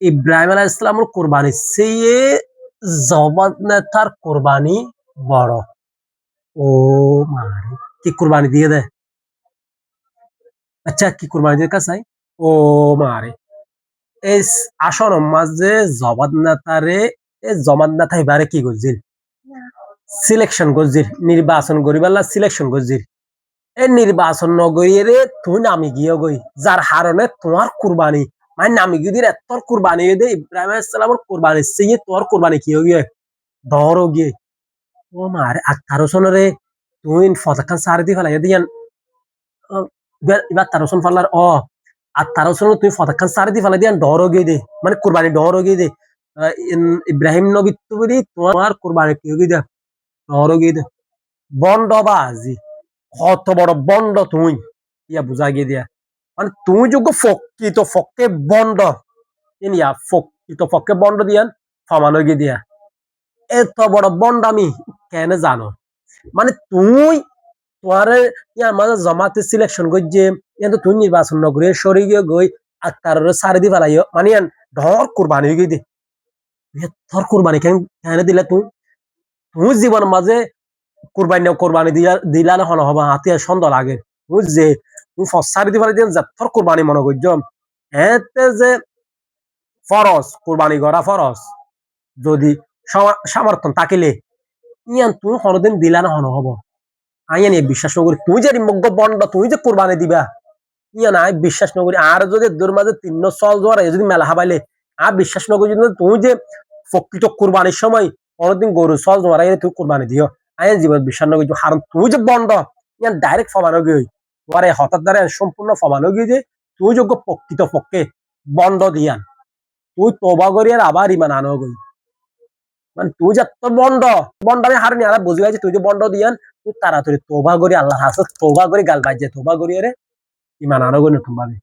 ইব্রাহিম আলাহ ইসলামের কোরবানি সেই জবাব নেতার কোরবানি বড়। ও মারে কি কোরবানি দিয়ে দেয় আচ্ছা কি কোরবানি দিয়ে কাছে ও মারে এই আসন মাঝে জবাব নেতারে এই জমাত নেতা এবারে কি করছিল সিলেকশন করছিল নির্বাচন করিবার সিলেকশন করছিল এই নির্বাচন নগরীর তুই নামি গিয়ে গই, যার হারণে তোমার কুরবানি মানে নামি গিয়ে তোর কুরবানি দে ইব্রাহিম ইসলামের কুরবানি, সেই তোর কুরবানি কি হয়ে ডর গিয়ে। ও মার আঠারো সনরে তুই ফটাকান সারি দি ফেলাই দিয়ান। এবার আঠারো সন ফাল্লার অ আঠারো সন তুই ফটাকান সারি দি ফেলাই দিয়ান ডর গিয়ে দে। মানে কুরবানি ডর গিয়ে দে। ইব্রাহিম নবী তুই তোমার কুরবানি কি হয়ে দে? ডর গিয়ে দে। বন্ড বাজি, কত বড় বন্ড তুই। ইয়া বুঝা গিয়ে দিয়া। মানে তুই যোগ্য ফকিত, ফকে বন্ড ইয়া ফকিত, ফকে বন্ড দিয়ান ফমানো গিয়ে দিয়া। এত বড় বন্ড আমি কেন জানো? মানে তুই তোমার ইয়ার মাঝে জমাতে সিলেকশন করছে কিন্তু তুই নির্বাচন নগরে সরে গিয়ে গই আত্মার সারি দি ফেলাই মানে ইয়ান ধর কোরবানি হয়ে গিয়ে দে। ধর কোরবানি কেন কেন দিলে তুই তুই জীবন মাঝে কোরবানি কোরবানি দিয়া, দিলা না হন হবা হাতে সন্দেহ লাগে বুঝছে তুমি ফসারি দিয়ে যাত্তর কোরবানি মনে করছ যে ফরস কোরবানি করা ফরস যদি সমা- সামর্থ্য থাকিলে, ইয়ান তুমি দিলা না হন হব আইয়ান এ বিশ্বাস নকরি তুই যে মগ্গ বন্ড, তুই যে কোরবানি দিবা। ইয়ান আই বিশ্বাস নকরি আর যদি দূর মাঝে তিন চল জোয়ার যদি মেলা হাবাইলে আর বিশ্বাস নকরি যদি তুই যে প্রকৃত কোরবানির সময় কোনোদিন গরু চল জোয়ার তুই কোরবানি দিও আইন জীবন বিশ্বাস নকরি কারণ তুই যে বন্ড, ইয়ান ডাইরেক্ট ফমানো গিয়ে তোমার এই হঠাৎ দ্বারা সম্পূর্ণ প্রমাণ হয়ে যে তুই যোগ্য প্রকৃত পক্ষে বন্ধ দিয়ান। তুই তোবা করি আর আবার ইমান আনো গই মানে তুই যে তোর বন্ধ বন্ড আমি হারনি আর বুঝি পাইছি তুই যে বন্ধ দিয়ান, তুই তাড়াতাড়ি তোবা করি আল্লাহ হাসত তোবা করি, গাল বাজে তোবা করি রে ইমান আনো গই নতুন ভাবে